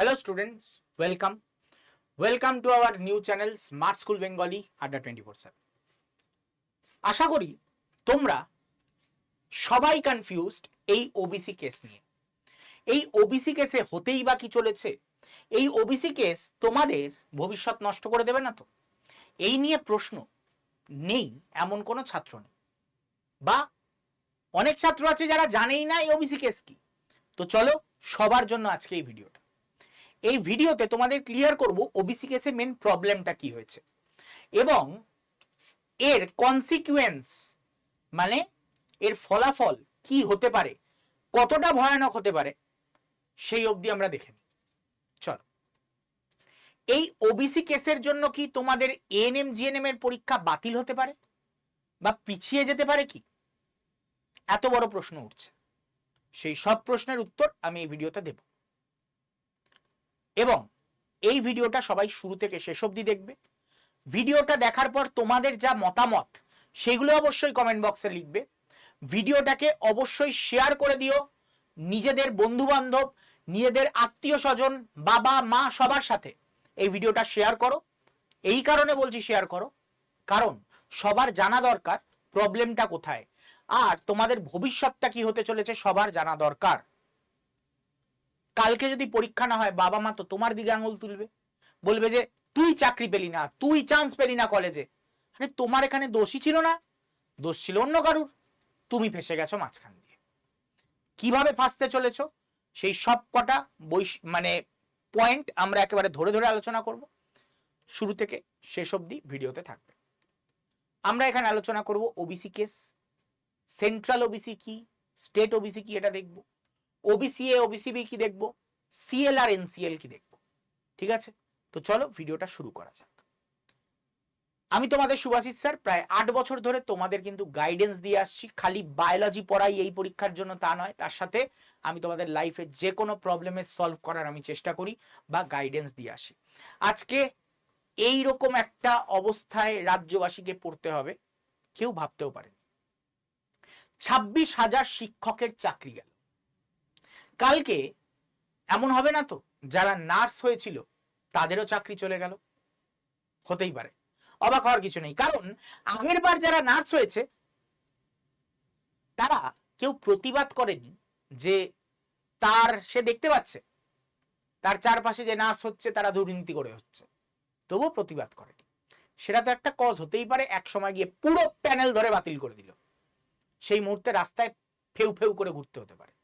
Hello students, welcome. Welcome to our new channel Smart School Bengali আড্ডা twenty four seven আশা করি তোমরা সবাই কনফিউজড এই ওবিসি কেস নিয়ে। এই ওবিসি কেসে হতেই বা কি চলেছে? এই ওবিসি কেস তোমাদের ভবিষ্যৎ নষ্ট করে দেবে না তো? এই নিয়ে প্রশ্ন নেই এমন কোনো ছাত্র নেই। বা অনেক ছাত্র আছে যারা জানেই না এই ওবিসি কেস কি। তো চলো সবার জন্য আজকে এই ভিডিওটা এই ভিডিওতে তোমাদের ক্লিয়ার করব ওবিসি কেসে মেন প্রবলেমটা কি হয়েছে। এবং এর কনসিকুয়েন্স মানে এর ফলাফল কি হতে পারে, কতটা ভয়ানক হতে পারে, সেই অবধি আমরা দেখে নিই। চলো। এই ওবিসি কেসের জন্য কি তোমাদের এএনএম জিএনএম এর পরীক্ষা বাতিল হতে পারে? বা পিছিয়ে যেতে পারে কি? এত বড় প্রশ্ন উঠছে। সেই সব প্রশ্নের উত্তর আমি এই ভিডিওতে দেব। এবং এই ভিডিওটা সবাই শুরু থেকে শেষ অবধি দেখবে। ভিডিওটা দেখার পর তোমাদের যা মতামত, সেগুলো অবশ্যই কমেন্ট বক্সে লিখবে। ভিডিওটাকে অবশ্যই শেয়ার করে দিও নিজেদের বন্ধু বান্ধব নিজেদের আত্মীয় স্বজন বাবা, মা, সবার সাথে। এই ভিডিওটা শেয়ার করো। এই কারণে বলছি শেয়ার করো। কারণ সবার জানা দরকার প্রবলেমটা কোথায়। আর তোমাদের ভবিষ্যৎটা কি হতে চলেছে, সবার জানা দরকার। কালকে যদি পরীক্ষা না হয়, বাবা মা তো তোমার দিকে আঙুল তুলবে। বলবে যে, তুই চাকরি পেলি না, তুই চান্স পেলি না কলেজে আরে, তোমার এখানে দোষই ছিল না। দোষ ছিল অন্য কারুর। তুমি ফেসে গেছো মাঝখান দিয়ে। কীভাবে ফাঁসতে চলেছো? সেই সব কটা বৈশ মানে পয়েন্ট আমরা একেবারে ধরে ধরে আলোচনা করব। শুরু থেকে শেষ অবধি ভিডিওতে থাকবে। আমরা এখানে আলোচনা করব ওবিসি কেস সেন্ট্রাল ওবিসি কি স্টেট ওবিসি কি এটা দেখব। ওবিসি এ ওবিসি কি দেখব? সিএল আর এনসিএল কি দেখব? ঠিক আছে? তো চলো ভিডিওটা শুরু করা যাক। আমি তোমাদের সুভাষিস স্যার, প্রায় আট বছর ধরে তোমাদের কিন্তু গাইডেন্স দিয়ে আসছি। খালি বায়োলজি পড়াই এই পরীক্ষার জন্য তা নয়। তার সাথে আমি তোমাদের লাইফে যে কোনো প্রবলেমের সলভ করার আমি চেষ্টা করি বা গাইডেন্স দিয়ে আসি। আজকে এই রকম একটা অবস্থায় রাজ্যবাসীকে পড়তে হবে, কেউ ভাবতেও পারে ছাব্বিশ হাজার শিক্ষকের চাকরি গেল। কালকে এমন হবে না তো? যারা নার্স হয়েছিল, তাদেরও চাকরি চলে গেল। হতেই পারে। অবাক হওয়ার কিছু নেই। কারণ, আগের বার যারা নার্স হয়েছে, তারা কেউ প্রতিবাদ করেনি যে তার, সে দেখতে পাচ্ছে, তার চারপাশে যে নার্স হচ্ছে, তারা দুর্নীতি করে হচ্ছে। তবুও প্রতিবাদ করেনি। সেটা তো একটা কজ, হতেই পারে এক সময় গিয়ে পুরো প্যানেল ধরে বাতিল করে দিল। সেই মুহূর্তে রাস্তায় ফেউ ফেউ করে ঘুরতে হতে পারে।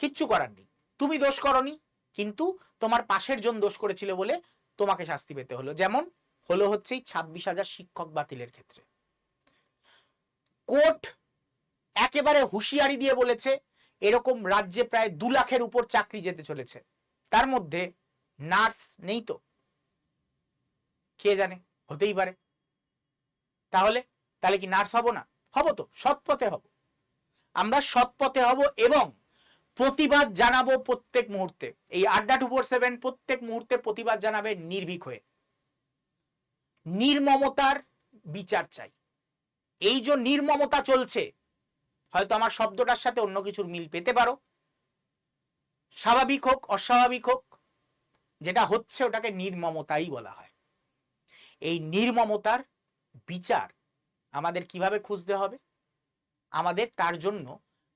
কিচ্ছু করার নেই। তুমি দোষ করনি, কিন্তু তোমার পাশের জন দোষ করেছিল বলে তোমাকে শাস্তি পেতে হলো। যেমন হলো হচ্ছে ছাব্বিশ হাজার শিক্ষক বাতিলের ক্ষেত্রে। কোর্ট একেবারে হুঁশিয়ারি দিয়ে বলেছে, এরকম রাজ্যে প্রায় দু লাখের উপর চাকরি যেতে চলেছে। তার মধ্যে নার্স নেই তো? কে জানে? হতেই পারে। তাহলে তাহলে কি নার্স হব না? হব তো, সৎ পথে হব। আমরা সৎ পথে হব এবং প্রতিবাদ জানাব প্রত্যেক মুহূর্তে। এই আড্ডা টু ফোর সেভেন প্রত্যেক মুহূর্তে প্রতিবাদ জানাবে নির্ভীক হয়ে। নির্মমতার বিচার চাই। এই যে নির্মমতা চলছে, হয়তো আমার শব্দটার সাথে অন্য কিছুর মিল পেতে পারো। স্বাভাবিক হোক, অস্বাভাবিক হোক, যেটা হচ্ছে ওটাকে নির্মমতাই বলা হয়। এই নির্মমতার বিচার আমাদের কীভাবে খুঁজতে হবে? আমাদের তার জন্য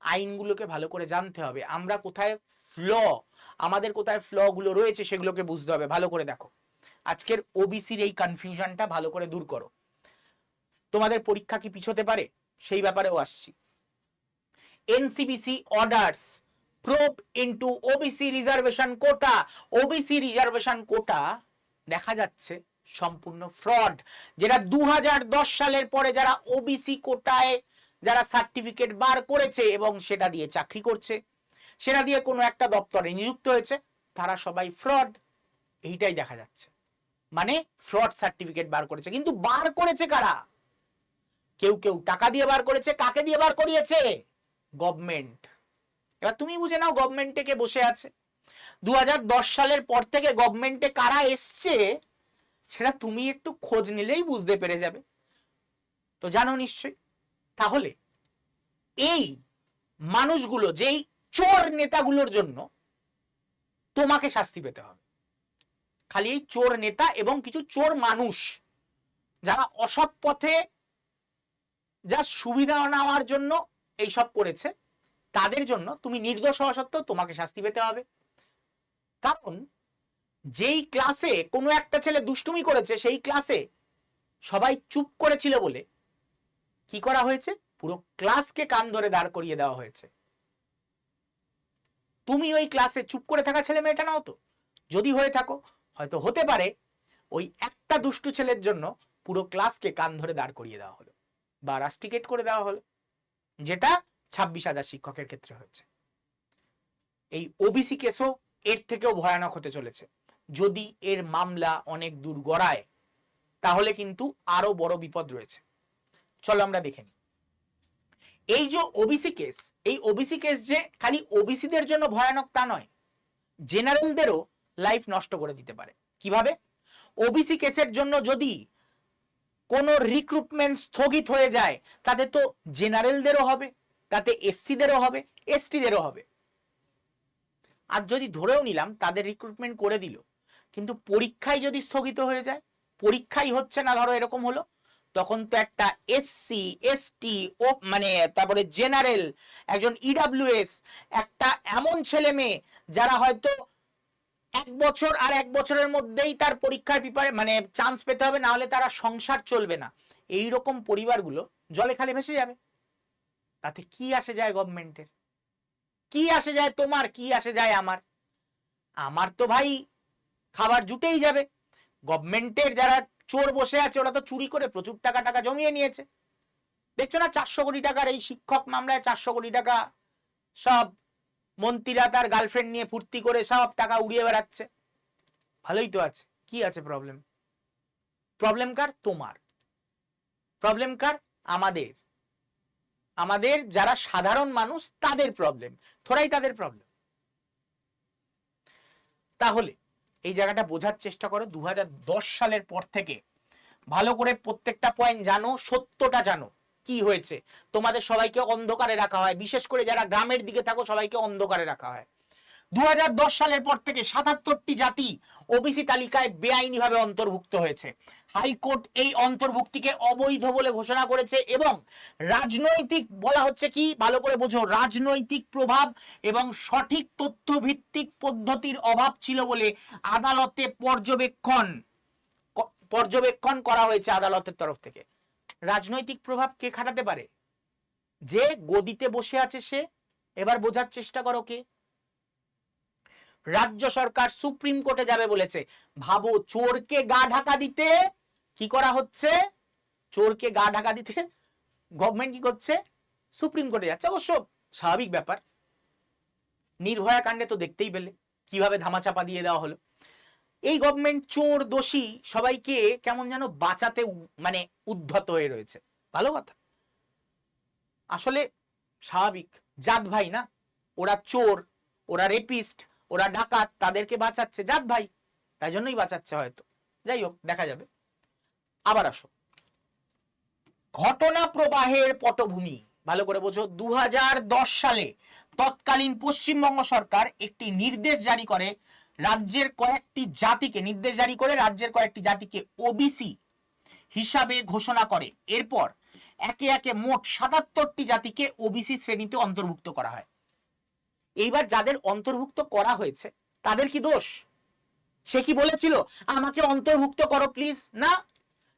আইনগুলোকে ভালো করে জানতে হবে। আমরা কোথায় ফ্ল আমাদের কোথায় ফ্লগুলো রয়েছে সেগুলোকে বুঝতে হবে। ভালো করে দেখো। আজকের ওবিসির এই কনফিউশনটা ভালো করে দূর করো। তোমাদের পরীক্ষা কি পিছোতে পারে? সেই ব্যাপারেও আসছি। NCBC orders probe into OBC reservation quota OBC reservation quota দেখা যাচ্ছে সম্পূর্ণ ফ্রড যেটা দু হাজার দশ সালের পরে যারা ওবিসি কোটায় যারা সার্টিফিকেট বার করেছে এবং সেটা দিয়ে চাকরি করছে, সেটা দিয়ে কোনো একটা দপ্তরে নিযুক্ত হয়েছে, তারা সবাই ফ্রড এইটাই দেখা যাচ্ছে। মানে ফ্রড সার্টিফিকেট বার করেছে। কিন্তু বার করেছে কারা? কেউ কেউ টাকা দিয়ে বার করেছে, কাকে দিয়ে বার করিয়েছে? গভর্নমেন্ট এবার তুমি বুঝে নাও গভর্নমেন্টে কে বসে আছে। দু হাজার দশ সালের পর থেকে গভর্নমেন্টে কারা এসছে, সেটা তুমি একটু খোঁজ নিলেই বুঝতে পেরে যাবে। তো জানো নিশ্চয়ই তাহলে এই মানুষগুলো, যেই চোর নেতাগুলোর জন্য তোমাকে শাস্তি পেতে হবে। খালি এই চোর নেতা এবং কিছু চোর মানুষ যারা অসৎ পথে যা সুবিধা নেওয়ার জন্য এইসব করেছে, তাদের জন্য তুমি নির্দোষ হওয়া সত্ত্বেও তোমাকে শাস্তি পেতে হবে। কারণ যেই ক্লাসে কোনো একটা ছেলে দুষ্টুমি করেছে, সেই ক্লাসে সবাই চুপ করেছিল বলে কি করা হয়েছে? পুরো ক্লাসকে কান ধরে দাঁড় করিয়ে দেওয়া হয়েছে। তুমি ওই ক্লাসে চুপ করে থাকা ছেলে মেয়েটা নাও তো। যদি হয়ে থাকো, হয়তো হতে পারে ওই একটা দুষ্টু ছেলের জন্য পুরো ক্লাসকে কান ধরে দাঁড় করিয়ে দেওয়া হলো বা রাস্টিকেট করে দেওয়া হলো, যেটা ছাব্বিশ হাজার শিক্ষকের ক্ষেত্রে হয়েছে। এই ওবিসি কেসও এর থেকেও ভয়ানক হতে চলেছে। যদি এর মামলা অনেক দূর গড়ায়, তাহলে কিন্তু আরও বড় বিপদ রয়েছে। চলো আমরা দেখে নিই। এই যে ওবিসি কেস এই ওবিসি কেস যে খালি ওবিসিদের জন্য ভয়ানক তা নয় জেনারেলদেরও লাইফ নষ্ট করে দিতে পারে। কীভাবে? ওবিসি কেসের জন্য যদি কোনো রিক্রুটমেন্ট স্থগিত হয়ে যায়, তাতে তো জেনারেলদেরও হবে, তাতে এসসিদেরও হবে এসটিদেরও হবে। আর যদি ধরেও নিলাম, তাদের রিক্রুটমেন্ট করে দিল, কিন্তু পরীক্ষায় যদি স্থগিত হয়ে যায়, পরীক্ষাই হচ্ছে না, ধরো এরকম হলো তখন তো একটা এসসি এসটি ও মানে তারপরে জেনারেল একজন ইডাব্লিউএস একটা এমন ছেলে মেয়ে যারা হয়তো এক বছর আর এক বছরের মধ্যেই তার পরীক্ষার পিপারে মানে চান্স পেতে হবে না হলে তারা সংসার চলবে না। এই রকম পরিবারগুলো জলে খালি ভেসে যাবে। তাতে কি আসে যায় গভর্নমেন্টের? কি আসে যায় তোমার? কি আসে যায় আমার? আমার তো ভাই খাবার জুটেই যাবে। গভর্নমেন্টের যারা চোর বসে আছে, ওরা তো চুরি করে প্রচুর টাকা টাকা জমিয়ে নিয়েছে। দেখছ না, চারশো কোটি টাকার এই শিক্ষক মামলায় চারশো কোটি টাকা সব মন্ত্রীরা তার গার্লফ্রেন্ড নিয়ে ফুর্তি করে সব টাকা উড়িয়ে বেড়াচ্ছে। ভালোই তো আছে। কি আছে প্রবলেম প্রবলেম কার? তোমার। প্রবলেম কার? আমাদের। আমাদের যারা সাধারণ মানুষ, তাদের প্রবলেম থোড়াই তাদের প্রবলেম তাহলে এই জায়গাটা বোঝার চেষ্টা করো দু হাজার দশ সালের পর থেকে। ভালো করে প্রত্যেকটা পয়েন্ট জানো, সত্যটা জানো। কি হয়েছে? তোমাদের সবাইকে অন্ধকারে রাখা হয়। বিশেষ করে যারা গ্রামের দিকে থাকো, সবাইকে অন্ধকারে রাখা হয়। দু সালের পর থেকে সাতাত্তরটি জাতি ওবিসি তালিকায় বেআইনিভাবে অন্তর্ভুক্ত হয়েছে। হাইকোর্ট এই অন্তর্ভুক্তিকে অবৈধ বলে ঘোষণা করেছে এবং রাজনৈতিক বলা হচ্ছে কি? ভালো করে বোঝো, রাজনৈতিক প্রভাব এবং সঠিক তথ্য ভিত্তিক পদ্ধতির অভাব ছিল বলে আদালতে পর্যবেক্ষণ পর্যবেক্ষণ করা হয়েছে আদালতের তরফ থেকে। রাজনৈতিক প্রভাব কে খাটাতে পারে? যে গদিতে বসে আছে সে। এবার বোঝার চেষ্টা করো কে। রাজ্য সরকার সুপ্রিম কোর্টে যাবে বলেছে। ভাবো, চোরকে গা ঢাকা দিতে কি করা হচ্ছে? চোরকে গা ঢাকা দিতে গভর্নমেন্ট কি করছে? সুপ্রিম কোর্টে যাচ্ছে। অবশ্য স্বাভাবিক ব্যাপার। নির্ভয়া কাণ্ডে তো দেখতেই পেলে, কীভাবে ধামাচাপা দিয়ে দেওয়া হলো। এই গভর্নমেন্ট চোর দোষী সবাইকে কেমন যেন বাঁচাতে মানে উদ্ধত হয়ে রয়েছে। ভালো কথা। আসলে স্বাভাবিক। জাত ভাই না? ওরা চোর, ওরা রেপিস্ট ওরা ডাকাত, তাদেরকে বাঁচাচ্ছে। যাক ভাই, তাই জন্যই বাঁচাচ্ছে হয়তো। যাই হোক, দেখা যাবে। আবার আসো। ঘটনা প্রবাহের পটভূমি। ভালো করে বোঝো দু হাজার দশ সালে তৎকালীন পশ্চিমবঙ্গ সরকার একটি নির্দেশ জারি করে রাজ্যের কয়েকটি জাতিকে, নির্দেশ জারি করে রাজ্যের কয়েকটি জাতিকে ওবিসি হিসাবে ঘোষণা করে। এরপর একে একে মোট সাতাত্তরটি জাতিকে ওবিসি শ্রেণীতে অন্তর্ভুক্ত করা হয়। এইবার যাদের অন্তর্ভুক্ত করা হয়েছে, তাদের কি দোষ? সে কি বলেছিল? আমাকে অন্তর্ভুক্ত করো প্লিজ না।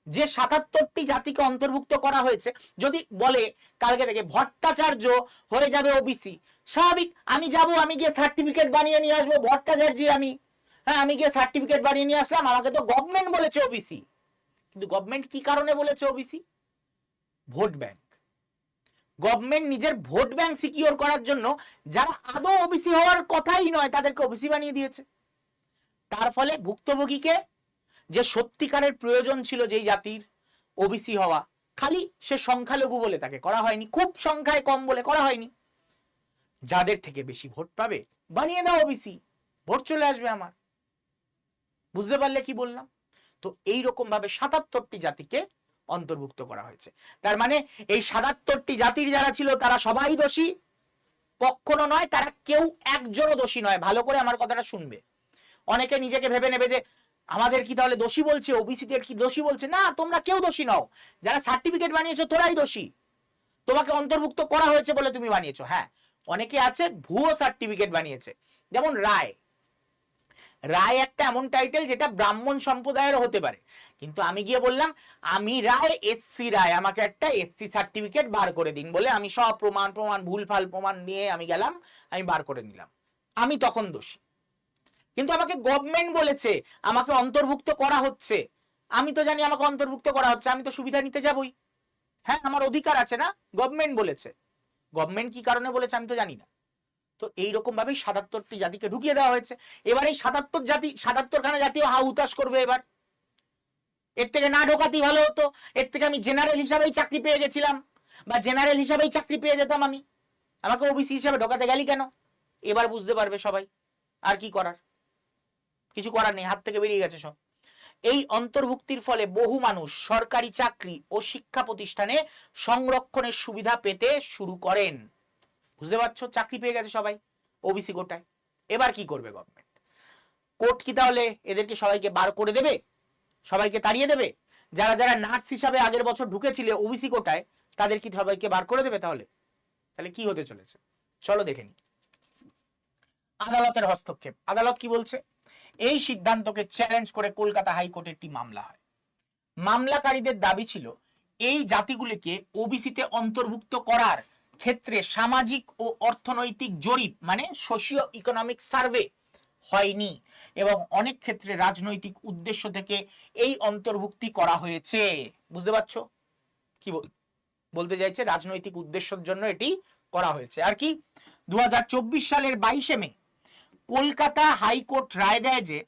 যে সাতাত্তরটি জাতিকে অন্তর্ভুক্ত করা হয়েছে, যদি বলে কালকে থেকে ভট্টাচার্য হয়ে যাবে ওবিসি স্বাভাবিক, আমি যাব, আমি গিয়ে সার্টিফিকেট বানিয়ে নিয়ে আসব ভট্টাচার্য আমি। হ্যাঁ আমি গিয়ে সার্টিফিকেট বানিয়ে নিয়ে আসলাম, আমাকে তো গভর্নমেন্ট বলেছে ওবিসি কিন্তু গভর্নমেন্ট কি কারণে বলেছে ওবিসি ভোট ব্যাংক। গভর্নমেন্ট নিজের ভোট ব্যাংক সিকিওর করার জন্য যারা আদৌ ওবিসি হওয়ার কথাই নয় তাদেরকে ওবিসি বানিয়ে দিয়েছে। তার ফলে ভুক্তভোগীকে যে সত্যিকারের প্রয়োজন ছিল যেই জাতির ওবিসি হওয়া, খালি সে সংখ্যালঘু বলে তাকে করা হয়নি, খুব সংখ্যায় কম বলে করা হয়নি। যাদের থেকে বেশি ভোট পাবে, বানিয়ে দাও ওবিসি ভোট চলে আসবে আমার। বুঝতে পারলে কি বললাম? তো এই রকম ভাবে সাতাত্তরটি জাতিকে অন্তর্ভুক্ত করা হয়েছে। তার মানে এই সাতাত্তরটি জাতির যারা ছিল, তারা সবাই দোষী। কখনো নয়, তারা কেউ একজনও দোষী নয়। ভালো করে আমার কথাটা শুনবে। অনেকে নিজেকে ভেবে নেবে যে, আমাদের কি তাহলে দোষী বলছে? ওবিসিদের কি দোষী বলছে? না, তোমরা কেউ দোষী নও। যারা সার্টিফিকেট বানিয়েছো, তোরাই দোষী। তোমাকে অন্তর্ভুক্ত করা হয়েছে বলে তুমি বানিয়েছো। হ্যাঁ অনেকে আছে, ভুয়ো সার্টিফিকেট বানিয়েছে। যেমন রায়। রায় একটা এমন টাইটেল যেটা ব্রাহ্মণ সম্প্রদায়েরও হতে পারে। কিন্তু আমি গিয়ে বললাম, আমি রায় এসসি রায়, আমাকে একটা এসসি সার্টিফিকেট বার করে দিন বলে আমি সব প্রমাণ প্রমাণ, ভুলভাল প্রমাণ নিয়ে আমি গেলাম, আমি বার করে নিলাম। আমি তখন দোষী। কিন্তু আমাকে গভর্নমেন্ট বলেছে, আমাকে অন্তর্ভুক্ত করা হচ্ছে। আমি তো জানি আমাকে অন্তর্ভুক্ত করা হচ্ছে, আমি তো সুবিধা নিতে যাবই। হ্যাঁ আমার অধিকার আছে না? গভর্নমেন্ট বলেছে। গভর্নমেন্ট কি কারণে বলেছে আমি তো জানি না। তো এইরকম ভাবেই সাতাত্তরটি জাতিকে ঢুকিয়ে দেওয়া হয়েছে। এবার এই সাতাত্তর জাতি সাতাত্তর খানা জাতীয় হা হুতাশ করবে এবার। এর থেকে না ঢোকাতেই ভালো হতো। এর থেকে আমি জেনারেল হিসাবেই চাকরি পেয়ে গেছিলাম। বা জেনারেল হিসাবেই চাকরি পেয়ে যেতাম আমি। আমাকে ওবিসি হিসাবে ঢোকাতে গেলি কেন? এবার বুঝতে পারবে সবাই। আর কি করার? কিছু করার নেই, হাত থেকে বেরিয়ে গেছে সব। এই অন্তর্ভুক্তির ফলে বহু মানুষ সরকারি চাকরি ও শিক্ষা প্রতিষ্ঠানে সংরক্ষণের সুবিধা পেতে শুরু করেন। বুঝতে পারছ? চাকরি পেয়ে গেছে সবাই ওবিসি কোটায়। এবার কি করবে গভর্নমেন্ট কোর্ট কি তাহলে এদেরকে সবাইকে বার করে দেবে? সবাইকে তাড়িয়ে দেবে? যারা যারা নার্স হিসাবে আগের বছর ঢুকেছিল ওবিসি কোটায়, তাদের কি সবাইকে বার করে দেবে তাহলে? তাহলে কি হতে চলেছে? চলো দেখে নি আদালতের হস্তক্ষেপ। আদালত কি বলছে? এই সিদ্ধান্তকে চ্যালেঞ্জ করে কলকাতা হাইকোর্টে একটি মামলা হয়। মামলাকারীদের দাবি ছিল, এই জাতিগুলিকে ওবিসিতে অন্তর্ভুক্ত করার ক্ষেত্রে সামাজিক ও অর্থনৈতিক জরিপ মানে সোশিও ইকোনমিক সার্ভে হয়নি এবং অনেক ক্ষেত্রে রাজনৈতিক উদ্দেশ্য থেকে এই অন্তর্ভুক্তি করা হয়েছে। বুঝতে পারছ? কি বল, বলতে চাইছে রাজনৈতিক উদ্দেশ্যের জন্য এটি করা হয়েছে। আর কি? দু হাজার চব্বিশ সালের বাইশে মে কলকাতা হাইকোর্ট রায় দেয় যে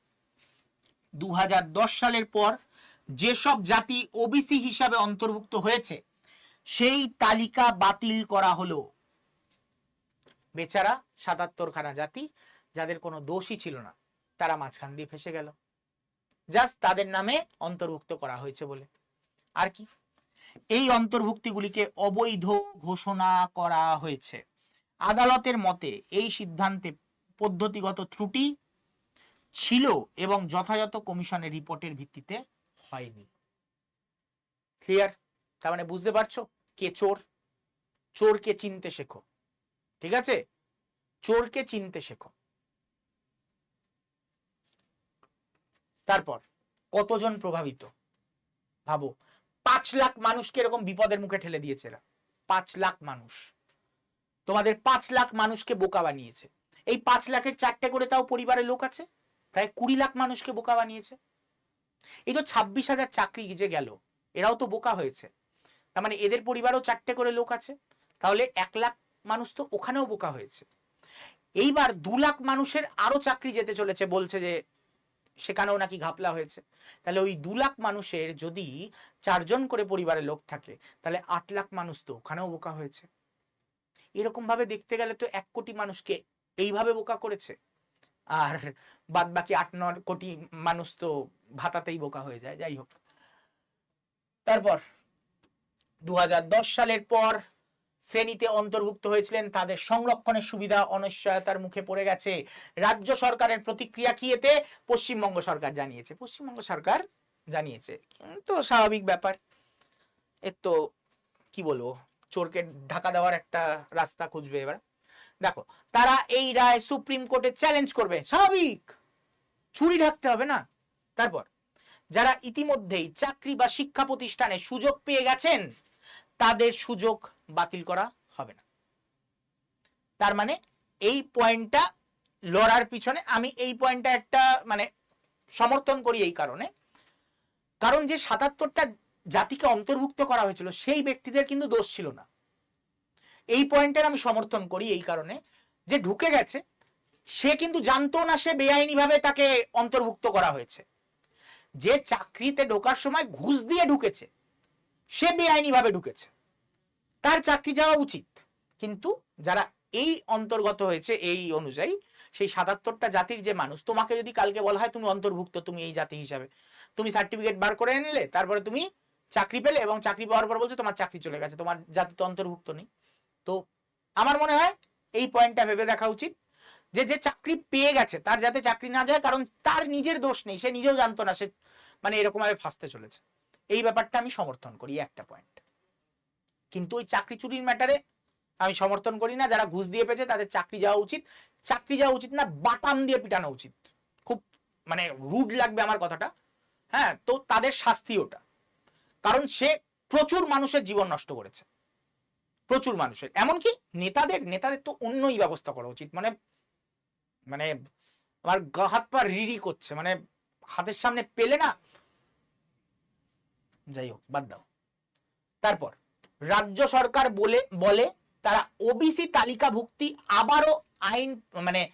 দু হাজার দশ সালের পর যেসব জাতি ওবিসি হিসাবে অন্তর্ভুক্ত হয়েছে সেই তালিকা বাতিল করা হলো। বেচারা সাতাত্তর খানা জাতি, যাদের কোনো দোষই ছিল না, তারা মাঝখান দিয়ে ফেসে গেল। জাস্ট তাদের নামে অন্তর্ভুক্ত করা হয়েছে বলে। আর কি? এই অন্তর্ভুক্তিগুলিকে অবৈধ ঘোষণা করা হয়েছে। আদালতের মতে এই সিদ্ধান্তে পদ্ধতিগত ত্রুটি ছিল এবং যথাযথ কমিশনের রিপোর্টের ভিত্তিতে হয়নি। ক্লিয়ার? তার মানে বুঝতে পারছ? কে চোর? চোরকে চিনতে শেখো। ঠিক আছে? চোরকে চিনতে শেখো। তারপর, কতজন প্রভাবিত? ভাবো, পাঁচ লাখ মানুষকে এরকম বিপদের মুখে ঠেলে দিয়েছে এরা। পাঁচ লাখ মানুষ। তোমাদের পাঁচ লাখ মানুষকে বোকা বানিয়েছে। এই পাঁচ লাখের চারটে করে তাও পরিবারের লোক আছে? প্রায় কুড়ি লাখ মানুষকে বোকা বানিয়েছে? এই তো ছাব্বিশ হাজার চাকরি যে গেল, এরাও তো বোকা হয়েছে। তার মানে এদের পরিবারও চারটে করে লোক আছে। তাহলে এক লাখ মানুষ তো ওখানেও বোকা হয়েছে। এইবার দু লাখ মানুষের আরও চাকরি যেতে চলেছে, বলছে যে সেখানেও নাকি ঘাপলা হয়েছে। তাহলে ওই দু লাখ মানুষের যদি চারজন করে পরিবারের লোক থাকে, তাহলে আট লাখ মানুষ তো ওখানেও বোকা হয়েছে। এরকম ভাবে দেখতে গেলে তো এক কোটি মানুষকে এইভাবে বোকা করেছে। আর বাদ বাকি আট ন কোটি মানুষ তো ভাতাতেই বোকা হয়ে যায়, যাই হোক। তারপর দু হাজার দশ সালের পর শ্রেণীতে অন্তর্ভুক্ত হয়েছিলেন। তাদের সংরক্ষণের সুবিধা অনিশ্চয়তার মুখে পড়ে গেছে। রাজ্য সরকারের প্রতিক্রিয়া কি এতে? পশ্চিমবঙ্গ সরকার জানিয়েছে। পশ্চিমবঙ্গ সরকার জানিয়েছে। কিন্তু স্বাভাবিক ব্যাপার। এর তো কি বলব? চোরকে ঢাকা দেওয়ার একটা রাস্তা খুঁজবে এবার। দেখো, তারা এই রায় সুপ্রিম কোর্টে চ্যালেঞ্জ করবে। স্বাভাবিক। চুরি ঢাকতে হবে না। তারপর, যারা ইতিমধ্যেই চাকরি বা শিক্ষা প্রতিষ্ঠানে সুযোগ পেয়ে গেছেন তাদের সুযোগ বাতিল করা হবে না। তার মানে এই পয়েন্টটা লড়ার পিছনে আমি এই পয়েন্টটা একটা মানে সমর্থন করি এই কারণে। কারণ যে সাতাত্তরটা জাতিকে অন্তর্ভুক্ত করা হয়েছিল সেই ব্যক্তিদের কিন্তু দোষ ছিল না। এই পয়েন্টের আমি সমর্থন করি এই কারণে যে ঢুকে গেছে, সে কিন্তু জানতো না সে বেআইনিভাবে তাকে অন্তর্ভুক্ত করা হয়েছে। যে চাকরিতে ঢোকার সময় ঘুষ দিয়ে ঢুকেছে সে বেআইনিভাবে ঢুকেছে। তার চাকরি যাওয়া উচিত। কিন্তু যারা এই অন্তর্গত হয়েছে, এই অনুযায়ী সেই সাতাত্তরটা জাতির যে মানুষ, তোমাকে যদি কালকে বলা হয় তুমি অন্তর্ভুক্ত, তুমি এই জাতি হিসাবে। তুমি সার্টিফিকেট বার করে নিলে তারপরে তুমি চাকরি পেলে এবং চাকরি পাওয়ার পর বলছো তোমার চাকরি চলে গেছে, তোমার জাতি তো অন্তর্ভুক্ত নেই। তো আমার মনে হয় এই পয়েন্টটা ভেবে দেখা উচিত যে যে চাকরি পেয়ে গেছে, তার যাতে চাকরি না যায়, কারণ তার নিজের দোষ নেই, সে নিজেও জানতো না, সে মানে এরকম ভাবে ফাঁসতে চলেছে। এই ব্যাপারটা আমি সমর্থন করি একটা পয়েন্ট কিন্তু ওই চাকরি চুরির ম্যাটারে আমি সমর্থন করি না, যারা ঘুষ দিয়ে পেয়েছে তাদের চাকরি যাওয়া উচিত। চাকরি যাওয়া উচিত না, বাটাম দিয়ে পিটানো উচিত। খুব মানে রুড লাগবে আমার কথাটা। হ্যাঁ তো তাদের শাস্তি ওটা। কারণ সে প্রচুর মানুষের জীবন নষ্ট করেছে। প্রচুর মানুষের। এমনকি নেতাদের নেতাদের তো অন্যই ব্যবস্থা করা উচিত। মানে মানে আমার গা হাত পা রিরি করছে। মানে হাতের সামনে পেলে না যাই হোক, বাদ দাও। তারপর, রাজ্য সরকার বলে বলে তারা ওবিসি তালিকাভুক্তি আবারও আইন মানে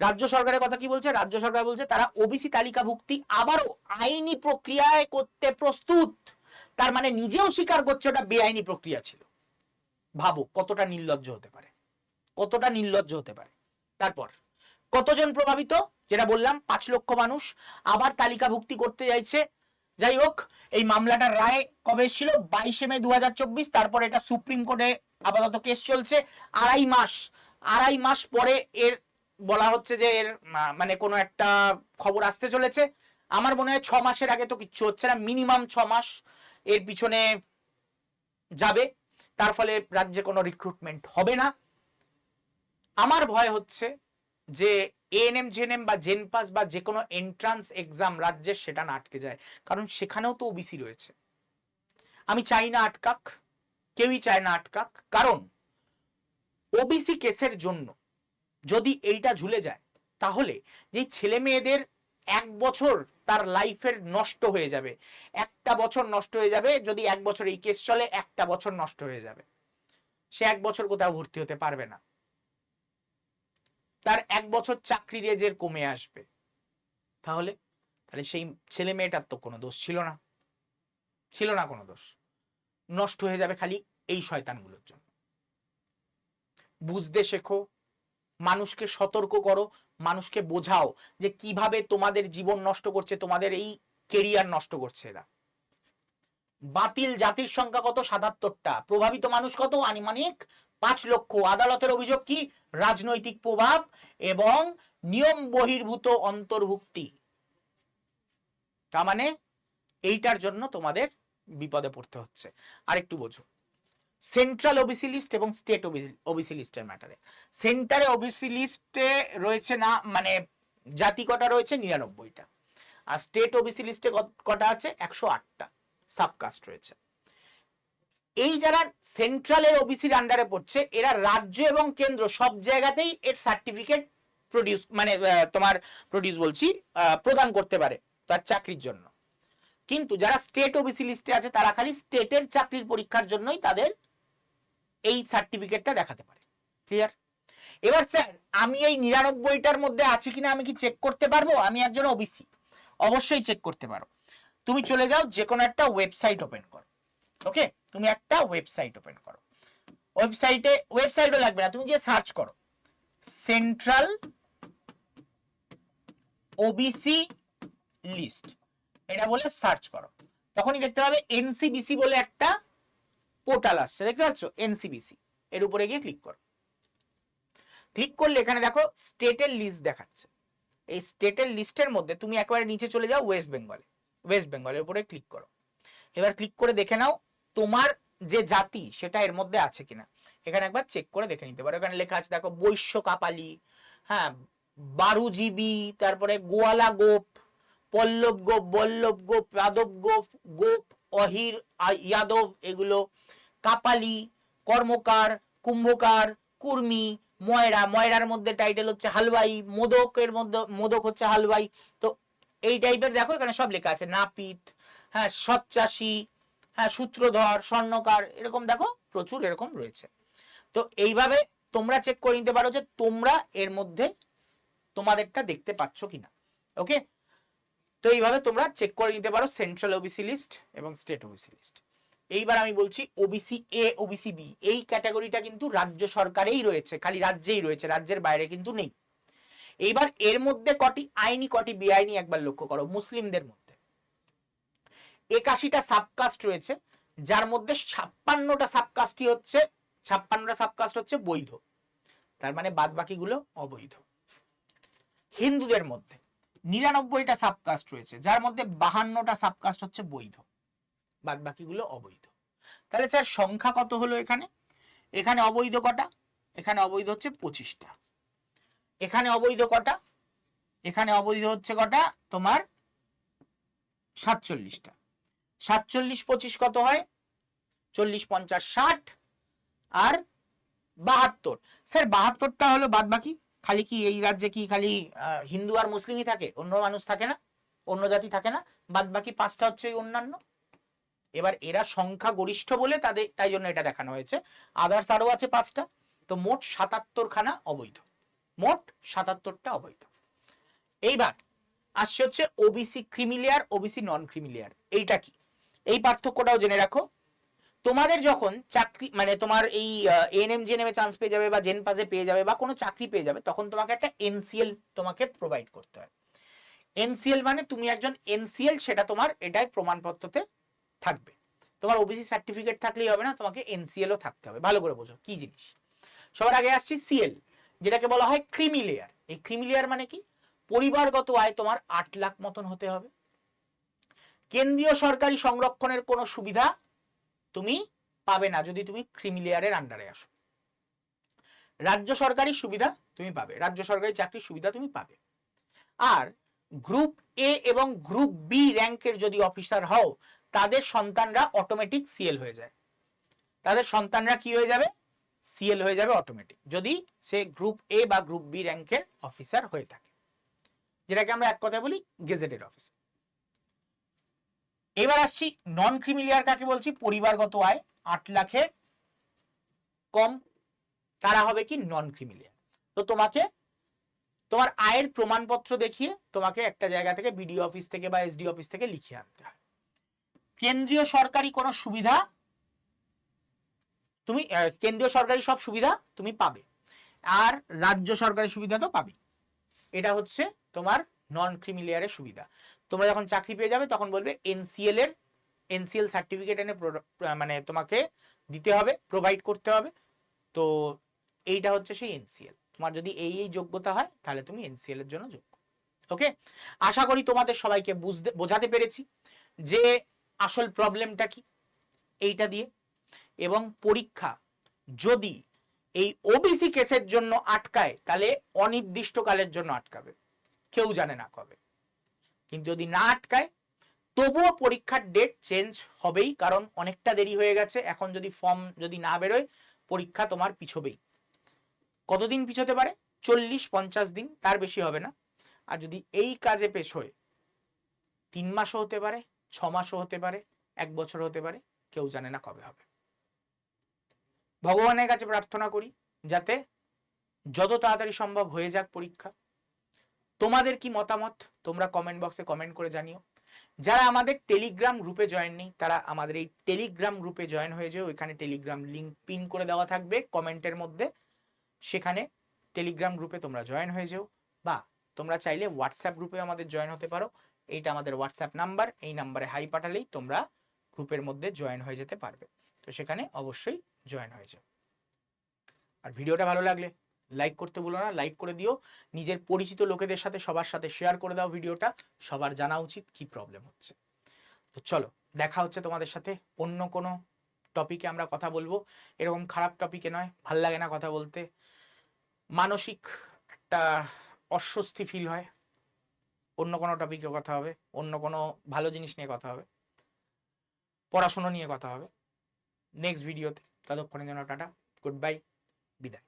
রাজ্য সরকারের কথা কি বলছে? রাজ্য সরকার বলছে তারা ওবিসি তালিকাভুক্তি আবারও আইনি প্রক্রিয়ায় করতে প্রস্তুত। তার মানে নিজেও স্বীকার করছে ওটা বেআইনি প্রক্রিয়া ছিল। ভাবো, কতটা নির্লজ্জ হতে পারে। কতটা নির্লজ্জ হতে পারে। তারপর, কতজন প্রভাবিত? যেটা বললাম, পাঁচ লক্ষ মানুষ আবার তালিকাভুক্তি করতে চাইছে যাই হোক এই মামলাটার রায় কবে ছিল? বাইশে মে দু তারপর এটা সুপ্রিম কোর্টে আপাতত কেস চলছে। আড়াই মাস আড়াই মাস পরে এর বলা হচ্ছে যে এর মানে কোনো একটা খবর আসতে চলেছে। আমার মনে হয় ছ মাসের আগে তো কিচ্ছু হচ্ছে না, মিনিমাম ছ মাস এর পিছনে যাবে। তার ফলে রাজ্যে কোনো রিক্রুটমেন্ট হবে না। আমার ভয় হচ্ছে যে এএনএম জেএনএম বা জেনপাস বা যে কোনো এন্ট্রান্স এক্সাম রাজ্যের সেটা না আটকে যায়। কারণ সেখানেও তো ওবিসি রয়েছে। আমি চাই না আটকাক, কেউই চায় না আটকাক। কারণ ওবিসি কেসের জন্য যদি এইটা ঝুলে যায়, তাহলে যে ছেলে মেয়েদের এক বছর তার লাইফের নষ্ট হয়ে যাবে। একটা বছর নষ্ট হয়ে যাবে, যদি এক বছর এই কেস চলে, একটা বছর নষ্ট হয়ে যাবে। সে এক বছর কোথাও ভর্তি হতে পারবে না। তার এক বছর চাকরির এজের কমে আসবে। তাহলে? তাহলে সেই ছেলে মেয়েটার তো কোনো দোষ ছিল না। ছিল না কোনো দোষ। নষ্ট হয়ে যাবে খালি এই শয়তানগুলোর জন্য। বুঝতে শেখো, মানুষকে সতর্ক করো, মানুষকে বোঝাও যে কীভাবে তোমাদের জীবন নষ্ট করছে, তোমাদের এই কেরিয়ার নষ্ট করছে এরা। বাতিল জাতির সংখ্যা কত? সাতাত্তরটা। প্রভাবিত মানুষ কত? আনুমানিক পাঁচ লক্ষ। আদালতের অভিযোগ কি? রাজনৈতিক প্রভাব এবং নিয়ম বহির্ভূত অন্তর্ভুক্তি। তার মানে এইটার জন্য তোমাদের বিপদে পড়তে হচ্ছে। আরেকটু বোঝো। সেন্ট্রাল ওবিসি লিস্ট এবং স্টেট ওবিসি লিস্টের ম্যাটারে। সেন্টারে ওবিসি লিস্টে রয়েছে না মানে জাতি কটা রয়েছে? নিরানব্বইটা। আর স্টেট ওবিসি লিস্টে কটা আছে? একশো আটটা সাবকাস্ট রয়েছে। এই যারা সেন্ট্রালের ওবিসির আন্ডারে পড়ছে, এরা রাজ্য এবং কেন্দ্র সব জায়গাতেই এর সার্টিফিকেট প্রডিউস মানে তোমার প্রডিউস বলছি প্রদান করতে পারে তার চাকরির জন্য। কিন্তু যারা স্টেট ওবিসি লিস্টে আছে, তারা খালি স্টেটের চাকরির পরীক্ষার জন্যই তাদের এই সার্টিফিকেটটা দেখাতে পারে। ক্লিয়ার এবার স্যার আমি এই নিরানব্বইটার মধ্যে আছি কিনা আমি কি চেক করতে পারব? আমি একজন ওবিসি অবশ্যই চেক করতে পারো। তুমি চলে যাও যে কোনো একটা ওয়েবসাইট ওপেন করো। ওকে তুমি একটা ওয়েবসাইট ওপেন করো। ওয়েবসাইটে ওয়েবসাইটও লাগবে না, তুমি গিয়ে সার্চ করো। সেন্ট্রাল ওবিসি লিস্ট এটা বলে সার্চ করো। তখনই দেখতে পাবে এনসিবিসি বলে একটা পোর্টাল আসছে, দেখতে পাচ্ছ? এনসিবিসি এর উপরে গিয়ে ক্লিক করো। ক্লিক করলে এখানে দেখো স্টেটের লিস্ট দেখাচ্ছে। এই স্টেটের লিস্টের মধ্যে তুমি একেবারে নিচে চলে যাও ওয়েস্ট বেঙ্গলে ওয়েস্ট বেঙ্গলের উপরে ক্লিক করো। এবার ক্লিক করে দেখে নাও তোমার যে জাতি, সেটা এর মধ্যে আছে কিনা? এখানে একবার চেক করে দেখে নিতে পারো। এখানে লেখা আছে, দেখো, বৈশ্য কাপালি হ্যাঁ বারুজীবী, তারপরে গোয়ালা গোপ, পল্লব গোপ বল্লভ গোপ, যাদব গোপ গোপ, অহির, আ- যাদব এগুলো কাপালি, কর্মকার, কুম্ভকার, কুর্মি, ময়রা। ময়রার মধ্যে টাইটেল হচ্ছে হালওয়াই মোদকের মধ্যে, মোদক হচ্ছে হালুয়াই তো এই টাইপের দেখো, এখানে সব লেখা আছে। নাপিত হ্যাঁ সৎচাষী হ্যাঁ সূত্রধর, স্বর্ণকার, এরকম দেখো প্রচুর এরকম রয়েছে। তো এইভাবে তোমরা চেক করে নিতে পারো যে তোমরা এর মধ্যে তোমাদেরটা দেখতে পাচ্ছ কিনা। ওকে তো এইভাবে তোমরা চেক করে নিতে পারো সেন্ট্রাল ওবিসি লিস্ট এবং স্টেট ওবিসি লিস্ট এইবার আমি বলছি ওবিসি এ ওবিসি বি এই ক্যাটাগরিটা কিন্তু রাজ্য সরকারেই রয়েছে, খালি রাজ্যেই রয়েছে, রাজ্যের বাইরে কিন্তু নেই। এইবার এর মধ্যে কটি আইনি, কটি বেআইনি একবার লক্ষ্য করো, মুসলিমদের মধ্যে। একাশিটা সাবকাস্ট রয়েছে, যার মধ্যে ছাপ্পান্নটা সাবকাস্টই হচ্ছে, ছাপ্পান্নটা সাবকাস্ট হচ্ছে বৈধ। তার মানে বাদ বাকিগুলো অবৈধ। হিন্দুদের মধ্যে নিরানব্বইটা সাবকাস্ট রয়েছে, যার মধ্যে বাহান্নটা সাবকাস্ট হচ্ছে বৈধ। বাদ বাকিগুলো অবৈধ। তাহলে স্যার, সংখ্যা কত হলো এখানে? এখানে অবৈধ কটা? এখানে অবৈধ হচ্ছে পঁচিশটা। এখানে অবৈধ কটা? এখানে অবৈধ হচ্ছে কটা? তোমার সাতচল্লিশটা। সাতচল্লিশ পঁচিশ কত হয়? চল্লিশ পঞ্চাশ ষাট আর বাহাত্তর। স্যার, বাহাত্তরটা হলো বাদ বাকি। খালি কি এই রাজ্যে কি খালি হিন্দু আর মুসলিমই থাকে? অন্য মানুষ থাকে না? অন্য জাতি থাকে না? বাদ বাকি পাঁচটা হচ্ছে ওই অন্যান্য। এবার এরা সংখ্যা গরিষ্ঠ বলে তাদের, তাই জন্য এটা দেখানো হয়েছে। আদার্স আরও আছে পাঁচটা। তো মোট সাতাত্তর খানা অবৈধ। মোট সাতাত্তরটা অবৈধ। এইবার আসছে হচ্ছে OBC creamy layer OBC non creamy layer এইটা কি? এই পার্থক্যটাও জেনে রাখো। তোমাদের যখন চাকরি মানে তোমার এই এএনএম জেএনএম এ চান্স পেয়ে যাবে বা জেন পাসে পেয়ে যাবে বা কোনো চাকরি পেয়ে যাবে, তখন তোমাকে একটা এনসিএল তোমাকে প্রোভাইড করতে হয়। এনসিএল মানে তুমি একজন এনসিএল সেটা তোমার এটাই প্রমাণপত্রতে থাকবে। তোমার ওবিসি সার্টিফিকেট থাকলেই হবে না, তোমাকে এনসিএলও থাকতে হবে। ভালো করে বোঝো, কি জিনিস? সবার আগে আসছি সিএল যেটাকে বলা হয় ক্রিমি লেয়ার এই ক্রিমি লেয়ার মানে কি? পরিবারগত আয় তোমার আট লাখ মতন হতে হবে। কেন্দ্রীয় সরকারি সংরক্ষণের কোনো সুবিধা তুমি পাবে না যদি তুমি ক্রিমি লেয়ারের আন্ডারে আসো। রাজ্য সরকারি সুবিধা তুমি পাবে, রাজ্য সরকারি চাকরির সুবিধা তুমি পাবে। আর গ্রুপ এ এবং গ্রুপ বি র্যাঙ্কের যদি অফিসার হও, তাদের সন্তানরা অটোমেটিক সিএল হয়ে যায়। তাদের সন্তানরা কি হয়ে যাবে? সিএল হয়ে যাবে অটোমেটিক যদি সে গ্রুপ এ বা গ্রুপ বি র্যাঙ্কের অফিসার হয়ে থাকে। যেটাকে আমরা এক কথায় বলি গেজেটেড অফিসার এবার আসছি নন ক্রিমিলিয়ার কাকে বলছি? পরিবারগত আয় আট লাখের কম। তারা হবে কি? নন ক্রিমিলিয়ার তো তোমাকে তোমার আয়ের প্রমাণপত্র দেখিয়ে তোমাকে একটা জায়গা থেকে বিডিও অফিস থেকে বা এসডি অফিস থেকে লিখিয়ে আনতে হয়। কেন্দ্রীয় সরকারি কোনো সুবিধা? তুমি কেন্দ্রীয় সরকারি সব সুবিধা তুমি পাবে। আর রাজ্য সরকারি সুবিধা তো পাবে এটা হচ্ছে তোমার নন ক্রিমিলিয়ারের সুবিধা। তোমরা যখন চাকরি পেয়ে যাবে, তখন বলবে এনসিএল এর এনসিএল সার্টিফিকেট এনে মানে তোমাকে দিতে হবে প্রোভাইড করতে হবে। তো এইটা হচ্ছে সেই এনসিএল তোমার যদি এই এই যোগ্যতা হয়, তাহলে তুমি এনসিএল এর জন্য যোগ্য। ওকে আশা করি তোমাদের সবাইকে বুঝতে, বোঝাতে পেরেছি যে আসল প্রবলেমটা কি। এইটা দিয়ে। এবং পরীক্ষা যদি এই ওবিসি কেসের জন্য আটকায়, তাহলে অনির্দিষ্টকালের জন্য আটকাবে। কেউ জানে না কবে। কিন্তু যদি না আটকায়, তবুও পরীক্ষার ডেট চেঞ্জ হবেই, কারণ অনেকটা দেরি হয়ে গেছে। এখন যদি ফর্ম যদি না বেরোয়, পরীক্ষা তোমার পিছবেই। কতদিন পিছোতে পারে? চল্লিশ, পঞ্চাশ দিন, তার বেশি হবে না। আর যদি এই কাজে পেছোয়, তিন মাসও হতে পারে, ছ মাসও হতে পারে, এক বছর হতে পারে, কেউ জানে না কবে হবে। ভগবানের কাছে প্রার্থনা করি, যাতে যত তাড়াতাড়ি সম্ভব হয়ে যাক পরীক্ষা তোমাদের কি মতামত? তোমরা কমেন্ট বক্সে কমেন্ট করে জানিও। যারা আমাদের টেলিগ্রাম গ্রুপে জয়েন নেই, তারা আমাদের এই টেলিগ্রাম গ্রুপে জয়েন হয়ে যেও। এখানে টেলিগ্রাম লিঙ্ক পিন করে দেওয়া থাকবে কমেন্টের মধ্যে। সেখানে টেলিগ্রাম গ্রুপে তোমরা জয়েন হয়ে যেও। বা তোমরা চাইলে হোয়াটসঅ্যাপ গ্রুপে আমাদের জয়েন হতে পারো। এইটা আমাদের হোয়াটসঅ্যাপ নাম্বার এই নাম্বারে হাই পাঠালেই তোমরা গ্রুপের মধ্যে জয়েন হয়ে যেতে পারবে। তো সেখানে অবশ্যই জয়েন হয়ে যাও। আর ভিডিওটা ভালো লাগলে লাইক করতে ভুলো না লাইক করে দিও। নিজের পরিচিত লোকেদের সাথে, সবার সাথে শেয়ার করে দাও ভিডিওটা। সবার জানা উচিত কি প্রবলেম হচ্ছে। তো চলো, দেখা হচ্ছে তোমাদের সাথে অন্য কোনো টপিকে আমরা কথা বলব। এরকম খারাপ টপিকে নয়, ভালো লাগে না কথা বলতে। মানসিক একটা অস্বস্তি ফিল হয়। অন্য কোনো টপিকে কথা হবে, অন্য কোনো ভালো জিনিস নিয়ে কথা হবে। পড়াশুনো নিয়ে কথা হবে। নেক্সট ভিডিওতে ততক্ষণের জন্য টাটা গুড বাই বিদায়।